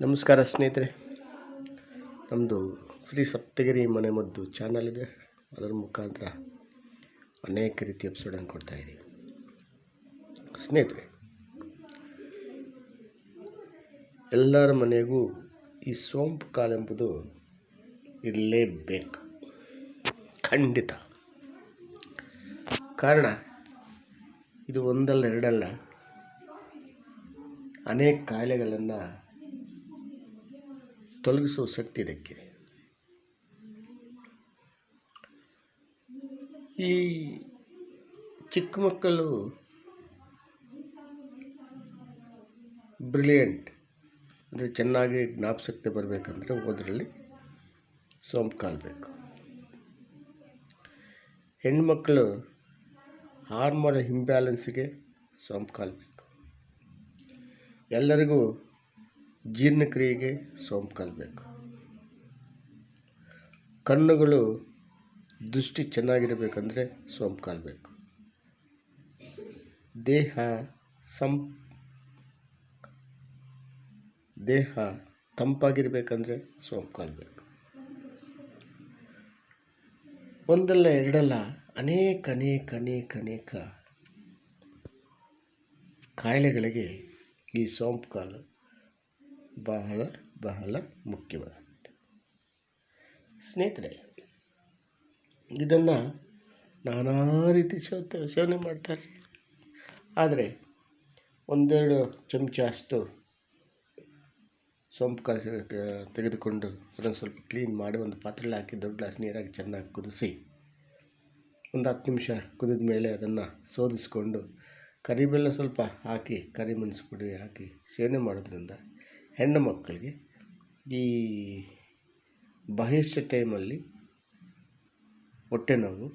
ನಮಸ್ಕಾರ ಸ್ನೇಹಿತರೆ. ನಮ್ಮದು ಶ್ರೀ ಸಪ್ತಗಿರಿ ಮನೆಮದ್ದು ಚಾನಲ್ ಇದೆ. ಅದರ ಮುಖಾಂತರ ಅನೇಕ ರೀತಿಯ ಎಪಿಸೋಡನ್ನು ಕೊಡ್ತಾ ಇದ್ದೀವಿ. ಸ್ನೇಹಿತರೆ, ಎಲ್ಲರ ಮನೆಗೂ ಈ ಸೋಂಪು ಕಾಲೆಂಬುದು ಇರಲೇಬೇಕು. ಖಂಡಿತ. ಕಾರಣ, ಇದು ಒಂದಲ್ಲ ಎರಡಲ್ಲ ಅನೇಕ ಕಾಯಿಲೆಗಳನ್ನು ತೊಲಗಿಸುವ ಶಕ್ತಿ ಇದಕ್ಕಿದೆ ಈ ಚಿಕ್ಕ ಮಕ್ಕಳು ಬ್ರಿಲಿಯಂಟ್, ಅಂದರೆ ಚೆನ್ನಾಗಿ ಜ್ಞಾಪಶಕ್ತಿ ಬರಬೇಕಂದ್ರೆ ಓದರಲ್ಲಿ ಸೋಂಪು ಕಾಲಬೇಕು. ಹೆಣ್ಮಕ್ಕಳು ಹಾರ್ಮೋನ್ ಇಂಬ್ಯಾಲೆನ್ಸ್ಗೆ ಸೋಂಪು ಕಾಲಬೇಕು. ಎಲ್ಲರಿಗೂ ಜೀರ್ಣಕ್ರಿಯೆಗೆ ಸೋಂಪು ಕಲಬೇಕು ಕಣ್ಣುಗಳು ದೃಷ್ಟಿ ಚೆನ್ನಾಗಿರಬೇಕಂದ್ರೆ ಸೋಂಪು ಕಾಲಬೇಕು ದೇಹ ಸಂ ದೇಹ ತಂಪಾಗಿರಬೇಕಂದ್ರೆ ಸೋಂಪು ಕಾಲಬೇಕು ಒಂದಲ್ಲ ಎರಡಲ್ಲ ಅನೇಕ ಅನೇಕ ಅನೇಕ ಅನೇಕ ಕಾಯಿಲೆಗಳಿಗೆ ಈ ಸೋಂಪು ಕಾಲು ಬಹಳ ಬಹಳ ಮುಖ್ಯವಾದಂಥ ಸ್ನೇಹಿತರೆ, ಇದನ್ನು ನಾನಾ ರೀತಿ ಸೇವ ಸೇವನೆ ಮಾಡ್ತಾರೆ. ಆದರೆ, ಒಂದೆರಡು ಚಮಚ ಅಷ್ಟು ಸೋಂಪು ಕಾಸು ತೆಗೆದುಕೊಂಡು ಅದನ್ನು ಸ್ವಲ್ಪ ಕ್ಲೀನ್ ಮಾಡಿ ಒಂದು ಪಾತ್ರೆಲಿ ಹಾಕಿ ದೊಡ್ಡ ಗ್ಲಾಸ್ ನೀರಾಗಿ ಚೆನ್ನಾಗಿ ಕುದಿಸಿ, ಒಂದು ಹತ್ತು ನಿಮಿಷ ಕುದಿದ ಮೇಲೆ ಅದನ್ನು ಶೋಧಿಸ್ಕೊಂಡು ಕರಿಬೆಲ್ಲ ಸ್ವಲ್ಪ ಹಾಕಿ, ಕರಿಮೆಣಸು ಪುಡಿ ಹಾಕಿ, ಸೇವನೆ ಮಾಡೋದ್ರಿಂದ ಹೆಣ್ಣು ಮಕ್ಕಳಿಗೆ ಈ ಬಹಿಷ್ಯ ಟೈಮಲ್ಲಿ ಹೊಟ್ಟೆ ನೋವು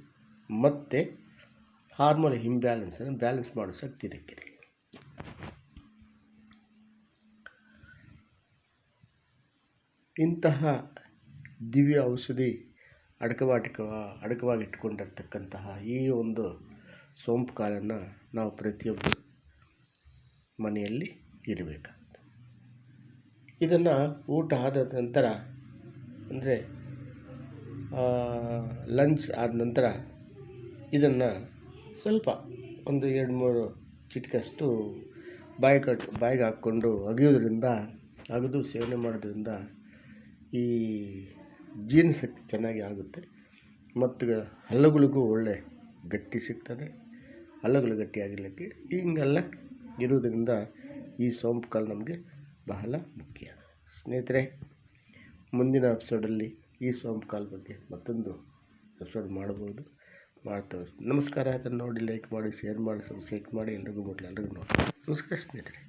ಮತ್ತು ಹಾರ್ಮೋನ್ ಇಂಬ್ಯಾಲೆನ್ಸನ್ನು ಬ್ಯಾಲೆನ್ಸ್ ಮಾಡೋ ಶಕ್ತಿ ಇದಕ್ಕಿದೆ ಇಂತಹ ದಿವ್ಯ ಔಷಧಿ ಅಡಕವಾಟಿಕ ಅಡಕವಾಗಿಟ್ಕೊಂಡಿರ್ತಕ್ಕಂತಹ ಈ ಒಂದು ಸೋಂಪು ಕಾಲನ್ನು ನಾವು ಪ್ರತಿಯೊಬ್ಬರು ಮನೆಯಲ್ಲಿ ಇರಬೇಕಾಗುತ್ತೆ ಇದನ್ನು ಊಟ ಆದ ನಂತರ, ಅಂದರೆ ಲಂಚ್ ಆದ ನಂತರ ಇದನ್ನು ಸ್ವಲ್ಪ ಒಂದು ಎರಡು ಮೂರು ಚಿಟಿಕಷ್ಟು ಬಾಯಿ ಕಟ್, ಬಾಯಿಗೆ ಹಾಕ್ಕೊಂಡು ಅಗಿಯೋದ್ರಿಂದ ಅಗೆದು ಸೇವನೆ ಮಾಡೋದ್ರಿಂದ ಈ ಜೀರ್ಣಶಕ್ತಿ ಚೆನ್ನಾಗಿ ಆಗುತ್ತೆ. ಮತ್ತು ಹಲ್ಲುಗಳಿಗೂ ಒಳ್ಳೆ ಗಟ್ಟಿ ಸಿಗ್ತದೆ. ಹಲ್ಲುಗಳು ಗಟ್ಟಿಯಾಗಿರಲಿಕ್ಕೆ ಹೀಗೆಲ್ಲ ಇರೋದ್ರಿಂದ ಈ ಸೋಂಪು ಕಾಲು ನಮಗೆ ಬಹಳ ಮುಖ್ಯ. ಸ್ನೇಹಿತರೆ, ಮುಂದಿನ ಎಪಿಸೋಡಲ್ಲಿ ಈ ಸೋಂಪು ಕಾಲ್ ಬಗ್ಗೆ ಮತ್ತೊಂದು ಎಪಿಸೋಡ್ ಮಾಡ್ಬೋದು. ಮಾಡ್ತಾ ನಮಸ್ಕಾರ. ಅದನ್ನು ನೋಡಿ ಲೈಕ್ ಮಾಡಿ ಶೇರ್ ಮಾಡಿ ಸಬ್ಸ್ಕ್ರೈಬ್ ಮಾಡಿ, ಎಲ್ರಿಗೂ ಮೊದಲು ಎಲ್ರಿಗೂ ನೋಡಿ ನಮಸ್ಕಾರ ಸ್ನೇಹಿತರೆ.